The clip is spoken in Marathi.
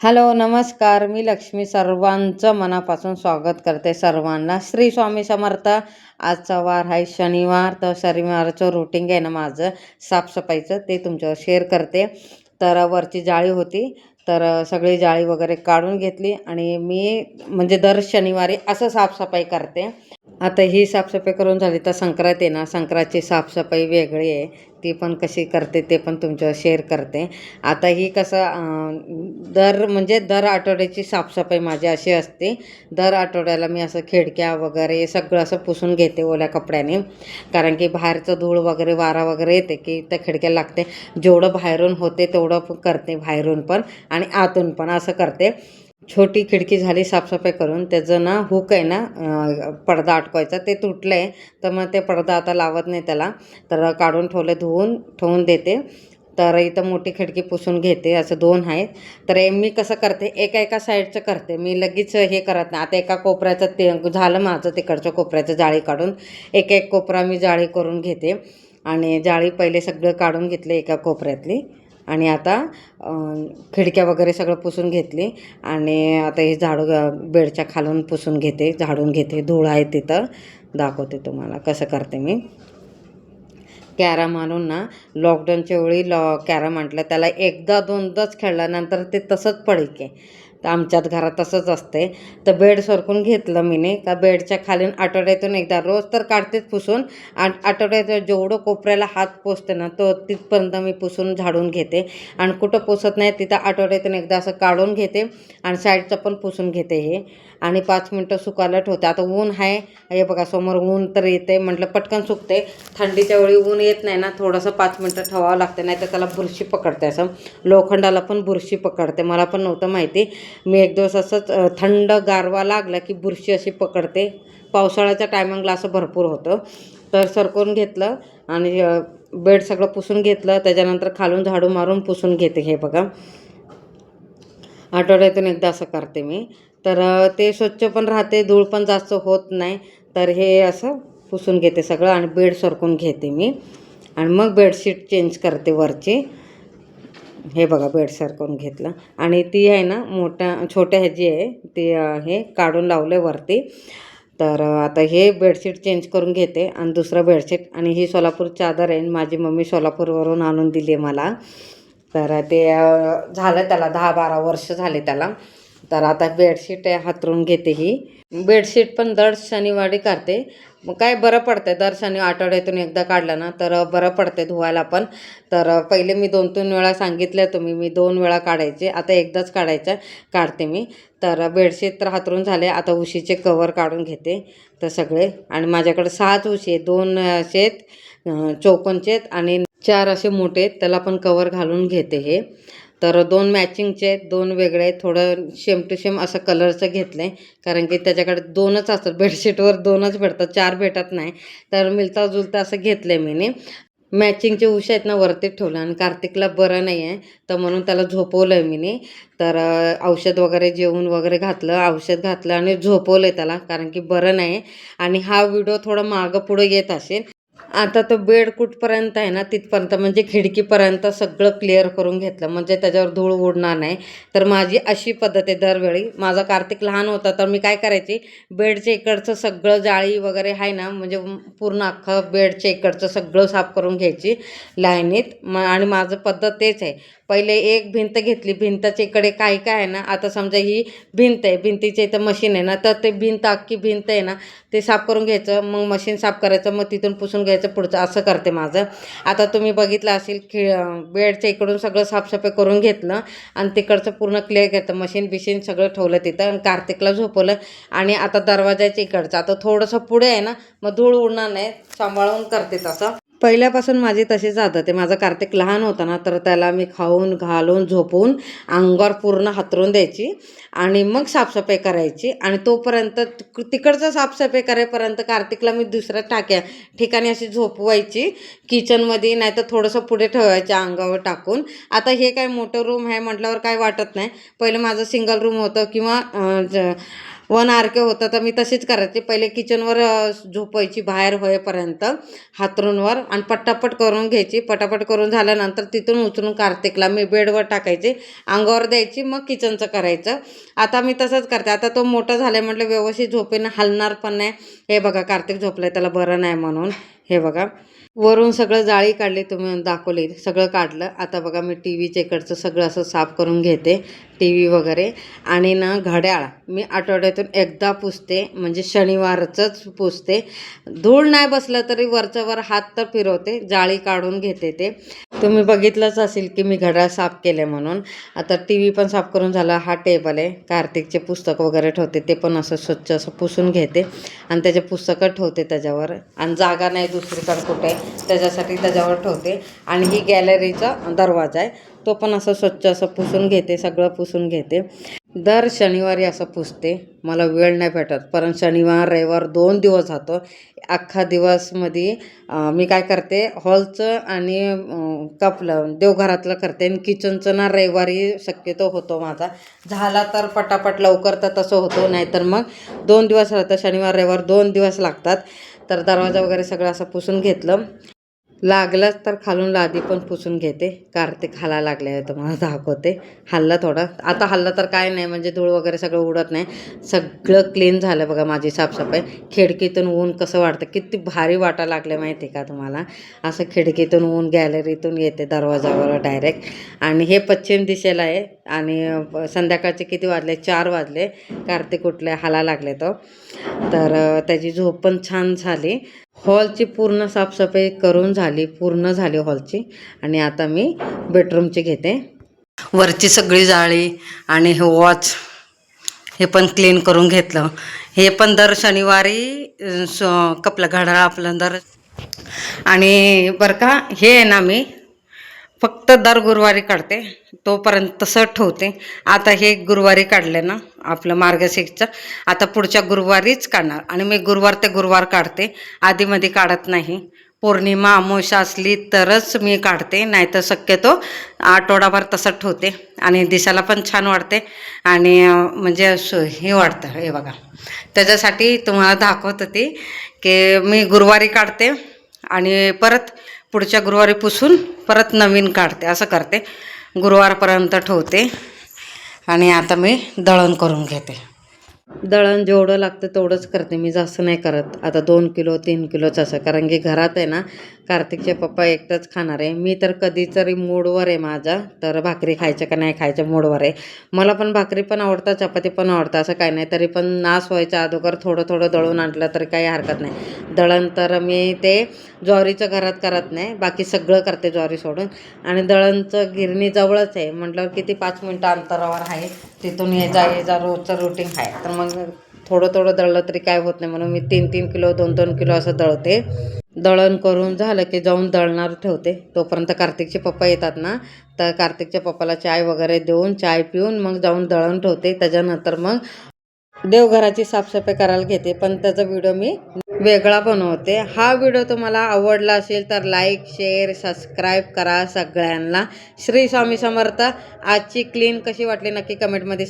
हॅलो नमस्कार. मी लक्ष्मी सर्वांचं मनापासून स्वागत करते सर्वांना. श्री स्वामी समर्थ. आजचा वार आहे शनिवार तर शनिवारचं रुटीन आहे ना माझं साफसफाईचं ते तुमच्यावर शेअर करते. तर वरची जाळी होती तर सगळी जाळी वगैरे काढून घेतली आणि मी म्हणजे दर शनिवारी असं साफसफाई करते. आता ही साफसफाई करून झाली तर संक्रांत आहे ना संक्रांतची साफसफाई वेगळी आहे. ती पण कशी करते ते पण तुमच्या शेअर करते. आता ही कसं दर म्हणजे दर आठवड्याची साफसफाई माझी अशी असते. दर आठवड्याला मी असं खिडक्या वगैरे सगळं असं पुसून घेते ओल्या कपड्याने. कारण की बाहेरचं धूळ वगैरे वारा वगैरे येते की त्या खिडक्या लागते. जेवढं बाहेरून होते तेवढं करते बाहेरून पण आणि आतून पण असं करते. छोटी खिडकी झाली साफसफाई करून त्याचं ना हुक आहे ना पडदा अटकवायचा ते तुटलं आहे तर मग ते पडदा आता लावत नाही त्याला. तर काढून ठेवले धुवून ठेवून देते. तर इथं मोठी खिडकी पुसून घेते असं दोन आहेत. तर मी कसं करते एका एका साईडचं करते. मी लगेच हे करत नाही. आता एका कोपऱ्याचं ते झालं माझं तिकडच्या कोपऱ्याचं जाळी काढून एक एक कोपरा मी जाळी करून घेते. आणि जाळी पहिले सगळं काढून घेतले एका कोपऱ्यातली. आणि आता खिडक्या वगैरे सगळं पुसून घेतली आणि आता हे झाडू बेडच्या खालून पुसून घेते झाडून घेते धूळ आहे तिथं. दाखवते तुम्हाला कसं करते मी. कॅरम आणून ना लॉकडाऊनच्या वेळी लॉ कॅरम म्हटलं त्याला एकदा दोनदाच खेळल्यानंतर ते तसंच पडके तर आमच्यात घरात तसंच असते तर बेड सरकून घेतलं मीने का बेडच्या खालीन आठवड्यातून एकदा रोज तर काढतेच पुसून. आठ आठवड्यात जेवढं कोपऱ्याला हात पोसते ना तो तिथपर्यंत मी पुसून झाडून घेते. आणि कुठं पुसत नाही तिथं आठवड्यातून एकदा असं काढून घेते आणि साईडचं पण पुसून घेते हे. आणि पाच मिनटं सुकायला ठेवते. आता ऊन आहे. हे बघा समोर ऊन तर येते म्हटलं पटकन सुकते. थंडीच्या वेळी ऊन येत नाही ना थोडंसं पाच मिनटं ठेवावं लागते. नाही तर त्याला बुरशी पकडते असं. लोखंडाला पण बुरशी पकडते. मला पण नव्हतं माहिती. मी एक दिवस असंच थंड गारवा लागला की बुरशी अशी पकडते. पावसाळ्याच्या टायमिंगला असं भरपूर होतं. तर सरकवून घेतलं आणि बेड सगळं पुसून घेतलं. त्याच्यानंतर खालून झाडू मारून पुसून घेते हे बघा. आठवड्यातून एकदा असं करते मी. तर ते स्वच्छ पण राहते धूळ पण जास्त होत नाही. तर हे असं पुसून घेते सगळं आणि बेड सरकून घेते मी. आणि मग बेडशीट चेंज करते वरची. हे बघा बेडसर करून घेतलं. आणि ती आहे ना मोठ्या छोट्या ह्याची आहे ती हे काढून लावलं आहे वरती. तर आता हे बेडशीट चेंज करून घेते आणि दुसरं बेडशीट. आणि ही सोलापूर चादर आहे माझी मम्मी सोलापूरवरून आणून दिली आहे मला. तर ते झालं त्याला दहा बारा वर्ष झाले त्याला. तर आता बेडशीट हातरून घेते ही. बेडशीट पण दर शनिवारी काढते मग काय बरं पडतं दर शनि आठवड्यातून एकदा काढलं ना तर बरं पडते धुवायला पण. तर पहिले मी दोन तीन वेळा सांगितलं तुम्ही मी दोन वेळा काढायचे. आता एकदाच काढायचं काढते मी. तर बेडशीट तर हातरून झाले आता उशीचे कवर काढून घेते. तर सगळे. आणि माझ्याकडे सहाच उशी आहेत. दोन असे चौकोनचे आणि चार असे मोठे आहेत. त्याला पण कवर घालून घेते हे. तर दोन मॅचिंगचे आहेत दोन वेगळे आहेत थोडं शेम टू शेम असं कलरचं घेतलं आहे कारण की त्याच्याकडे दोनच असतात बेडशीटवर दोनच भेटतात चार भेटत नाही. तर मिळता जुलता असं घेतलं आहे मीने मॅचिंगचे उशा आहेत ना वरतीच ठेवलं. आणि कार्तिकला बरं नाही आहे तर म्हणून त्याला झोपवलं आहे मीने. तर औषध वगैरे जेवून वगैरे घातलं औषध घातलं आणि झोपवलं आहे त्याला. कारण की बरं नाही आहे आणि हा व्हिडिओ थोडा मागं पुढं येत असेल. आता तो बेड कुठपर्यंत आहे ना तिथपर्यंत म्हणजे खिडकीपर्यंत सगळं क्लिअर करून घेतलं. म्हणजे त्याच्यावर धूळ उडणार नाही. तर माझी अशी पद्धत आहे दरवेळी. माझा कार्तिक लहान होता तर मी काय करायची? बेडच्या इकडचं सगळं जाळी वगैरे आहे ना म्हणजे पूर्ण अख्खं बेडच्या इकडचं सगळं साफ करून घ्यायची लाईनीत. म आणि माझं पद्धत तेच आहे. पहिले एक भिंत घेतली. भिंताच्या इकडे काय काय आहे ना आता समजा ही भिंत आहे. भिंतीच्या इथं मशीन आहे ना तर ते भिंत अख्खी भिंत आहे ना ते साफ करून घ्यायचं मग मशीन साफ करायचं मग तिथून पुसून घ्यायचं पुढचं. असं करते माझं. आता तुम्ही बघितलं असेल खि बेडच्या इकडून सगळं साफसफाई करून घेतलं आणि तिकडचं पूर्ण क्लिअर घेतलं. मशीन बिशीन सगळं ठेवलं तिथं आणि कार्तिकला झोपवलं. आणि आता दरवाजाच्या इकडचं. आता थोडंसं पुढे आहे ना मग धूळ उडणार नाही. सांभाळून करते तसं. पहिल्यापासून माझे तसेच आदत आहे माझा कार्तिक लहान होता ना तर त्याला मी खाऊन घालून झोपवून अंगावर पूर्ण हातरून द्यायची आणि मग साफसफाई करायची आणि तोपर्यंत तिक- तिकडचं साफसफाई करेपर्यंत कार्तिकला मी दुसऱ्या टाक्या ठिकाणी अशी झोपवायची किचनमध्ये नाही तर थोडंसं पुढे ठेवायच्या अंगावर टाकून. आता हे काय मोठं रूम आहे म्हटल्यावर काय वाटत नाही. पहिलं माझं सिंगल रूम होतं किंवा ज- वन आरके होतं तर मी तशीच करायची. पहिले किचनवर झोपायची बाहेर होईपर्यंत हातरूनवर आणि पटापट करून घ्यायची. पटापट करून झाल्यानंतर तिथून उचलून कार्तिकला मी बेडवर टाकायची. अंगावर द्यायची मग किचनचं करायचं. आता मी तसंच करते. आता तो मोठा झाला म्हटलं व्यवस्थित झोपेनं हलणार पण नाही. हे बघा कार्तिक झोपलं त्याला बरं नाही म्हणून. हे बघा. वरून सगळं जाळी काढली तुम्ही दाखवली सगळं काढलं. आता बघा मी टी व्हीच्या इकडचं सगळं असं साफ करून घेते टी व्ही वगैरे. आणि ना घड्याळ. मी आठवड्यातून एकदा पुसते म्हणजे शनिवारचंच पुसते. धूळ नाही बसलं तरी वरचं वर हात तर फिरवते जाळी काढून घेते ते. तुम्ही बघितलंच असेल की मी घड्याळ साफ केले म्हणून. आता टी व्ही पण साफ करून झाला हा टेबल आहे. कार्तिकचे पुस्तक वगैरे ठेवते ते पण असं स्वच्छ असं पुसून घेते. आणि त्याचे पुस्तकं ठेवते त्याच्यावर. आणि जागा नाही दुसरीकडे कुठे त्याच्यासाठी त्याच्यावर ठेवते. आणि ही गॅलरीचा दरवाजा आहे. तो पण असं स्वच्छ असं पुसून घेते सगळं पुसून घेते. दर शनिवारी असं पुसते. मला वेळ नाही भेटत. पण शनिवार रविवार दोन दिवस जातो. अख्खा दिवसमध्ये मी काय करते हॉलचं आणि कपलं देवघरातलं करते. आणि किचनचं ना रविवारी शक्यतो होतो माझा. झाला तर पटापट लवकर तर तसं होतो. नाहीतर मग दोन दिवस राहतं. शनिवार रविवार दोन दिवस लागतात. तर दरवाजा वगैरे सगळं असं पुसून घेतलं. लागलंच तर खालून लादी पण पुसून घेते. कार्तिक खाला लागले आहे तुम्हाला दाखवते. हल्ला थोडा. आता हल्ला तर काय नाही म्हणजे धूळ वगैरे सगळं उडत नाही. सगळं क्लीन झालं बघा माझी साफसफाई. खिडकीतून ऊन कसं वाटतं किती भारी वाटा लागले माहिती आहे का तुम्हाला? असं खिडकीतून ऊन गॅलरीतून येते दरवाजावर डायरेक्ट आणि हे पश्चिम दिशेला आहे. आणि संध्याकाळचे किती वाजले? चार वाजले. कार्तिक उठले हाला लागले तो. तर त्याची झोप पण छान झाली. हॉलची पूर्ण साफसफाई करून झाली पूर्ण झाली हॉलची. आणि आता मी बेडरूमची घेते. वरची सगळी जाळी आणि हे वॉच हे पण क्लीन करून घेतलं. हे पण दर शनिवारी स- कपलं घड्याळ आपलं दर. आणि बरं का हे आहे ना मी फक्त दर गुरुवारी काढते तोपर्यंत तसं ठेवते. आता हे गुरुवारी काढले ना आपलं मार्गशीर्षचं आता पुढच्या गुरुवारीच काढणार. आणि मी गुरुवार ते गुरुवार काढते आधीमध्ये काढत नाही. पौर्णिमा अमावस्या असली तरच मी काढते नाहीतर शक्यतो आठवडाभर तसं ठेवते. आणि दिसायला पण छान वाटते आणि म्हणजे असं हे वाटतं हे बघा. त्याच्यासाठी तुम्हाला दाखवत होती की मी गुरुवारी काढते आणि परत पुढच्या गुरुवारी पुसून परत नवीन काढते असं करते. गुरुवारपर्यंत ठेवते आणि आता मी दळण करून घेते. दळण जेवढं लागतं तेवढंच करते मी जास्त नाही करत. आता दोन किलो तीन किलोच असं कारण की घरात आहे ना कार्तिकचे पप्पा एकटंच खाणार आहे. मी तर कधी तरी मूडवर आहे माझा तर भाकरी खायचं का नाही खायचं मूडवर आहे. मला पण भाकरी पण आवडतं चपाती पण आवडतं असं काही नाही. तरी पण नाश व्हायच्या अगोदर थोडं थोडं दळून आणलं तरी काही हरकत नाही. दळण तर मी ते ज्वारीचं घरात करत नाही. बाकी सगळं करते ज्वारी सोडून. आणि दळणचं गिरणी जवळच आहे. म्हटल्यावर किती पाच मिनटं अंतरावर आहे. तिथून ये जा ये जा रोजचं रुटीन आहे. तर मग थोडं थोडं दळलं तरी काय होत नाही. म्हणून मी तीन तीन किलो दोन दोन किलो असं दळते. दळण करून झालं की जाऊन दळणार ठेवते. तोपर्यंत कार्तिकचे पप्पा येतात ना. तर कार्तिकच्या पप्पाला चाय वगैरे देऊन चाय पिऊन मग जाऊन दळण ठेवते. त्याच्यानंतर मग देवघराची साफसफाई करायला घेते. पण त्याचा व्हिडिओ मी वेगळा बनवते हा व्हिडिओ तुम्हाला आवडला असेल तर लाईक शेअर सबस्क्राईब करा सगळ्यांना. श्री स्वामी समर्थ. आजची क्लीन कशी वाटली नक्की कमेंटमध्ये सांगा.